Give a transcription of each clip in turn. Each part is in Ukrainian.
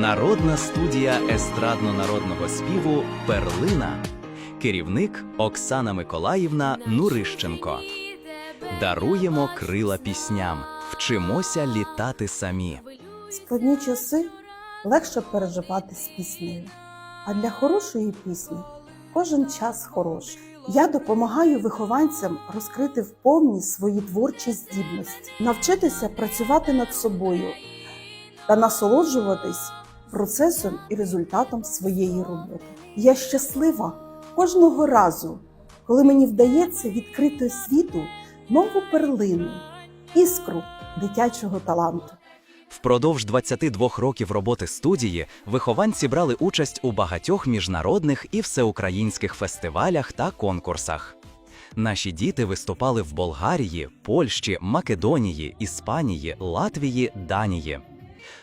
Народна студія естрадно-народного співу Перлина. Керівник Оксана Миколаївна Нурищенко. Даруємо крила пісням. Вчимося літати самі. Складні часи легше переживати з піснею. А для хорошої пісні кожен час хороший. Я допомагаю вихованцям розкрити вповні свої творчі здібності, навчитися працювати над собою та насолоджуватись процесом і результатом своєї роботи. Я щаслива кожного разу, коли мені вдається відкрити світу нову перлину, іскру дитячого таланту. Впродовж 22 років роботи студії вихованці брали участь у багатьох міжнародних і всеукраїнських фестивалях та конкурсах. Наші діти виступали в Болгарії, Польщі, Македонії, Іспанії, Латвії, Данії.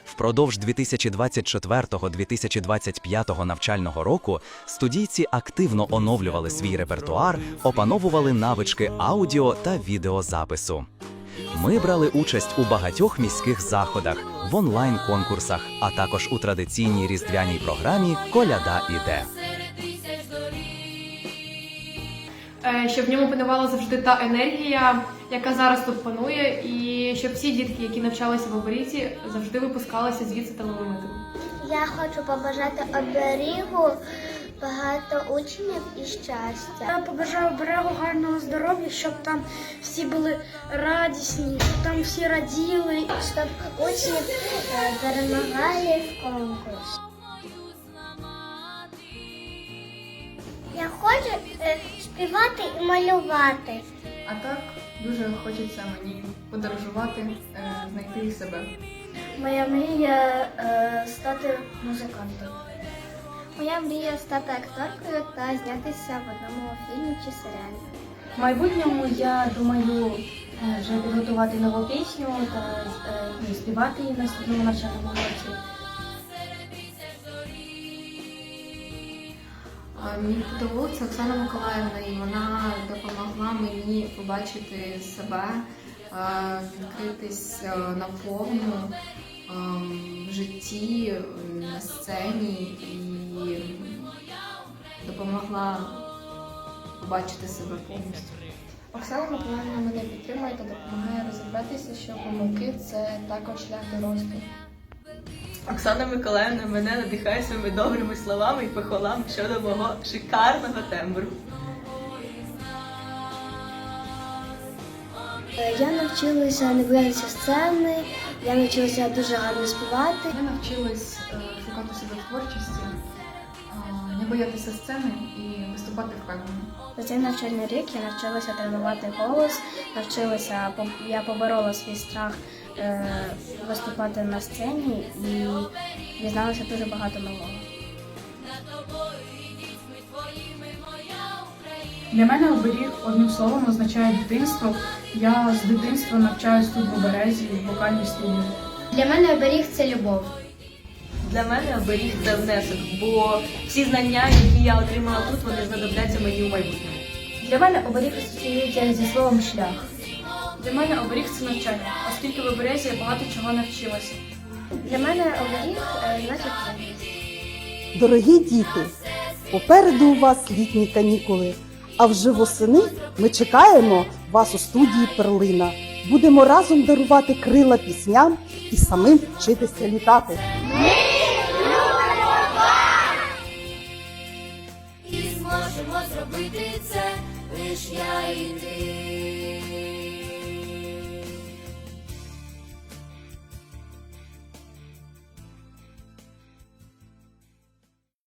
Впродовж 2024-2025 навчального року студійці активно оновлювали свій репертуар, опановували навички аудіо та відеозапису. Ми брали участь у багатьох міських заходах, в онлайн-конкурсах, а також у традиційній різдвяній програмі Коляда іде. Щоб в ньому панувала завжди та енергія, яка зараз тут панує, і щоб всі дітки, які навчалися в оберіті, завжди випускалися звідси талановитими. Я хочу побажати оберігу багато учнів і щастя. Я побажаю берегу гарного здоров'я, щоб там всі були радісні, щоб там всі раділи. Щоб учні е, перемагали в конкурсі. Я хочу е, співати і малювати. А так дуже хочеться мені подорожувати, е, знайти себе. Моя мрія е, стати музикантом. Моя мрія стати акторкою та знятися в одному фільмі чи серіалі. В майбутньому я думаю е, вже підготувати нову пісню та е, співати її на своєму навчальному році. Мені подобається Оксана Миколаївна, і вона допомогла мені побачити себе, відкритись е, наповну е, в житті, на сцені і допомогла побачити себе повністю. Оксана Миколаївна мене підтримує та допомагає розібратися, що помилки це також шлях до росту. Оксана Миколаївна мене надихає своїми добрими словами і похвалами щодо мого шикарного тембру. Е, Я навчилася не боятися сцени, я навчилася дуже гарно співати. Я навчилась е, шукати себе в творчості, е, не боятися сцени і виступати впевнено. За цей навчальний рік я навчилася тренувати голос, навчилася я поборола свій страх виступати на сцені і дізналася дуже багато нового. Для мене оберіг одним словом означає дитинство. Я з дитинства навчаюсь тут в Березі в вокальній студії. Для мене оберіг це любов. Для мене оберіг це внесок, бо всі знання, які я отримала тут, вони знадобляться мені у майбутньому. Для мене оберіг асоціюється зі словом шлях. Для мене оберіг це навчання, оскільки в Березі я багато чого навчилася. Для мене оберіг е, значить цінність. Дорогі діти, попереду у вас літні канікули, а вже восени ми чекаємо вас у студії Перлина. Будемо разом дарувати крила пісням і самим вчитися літати.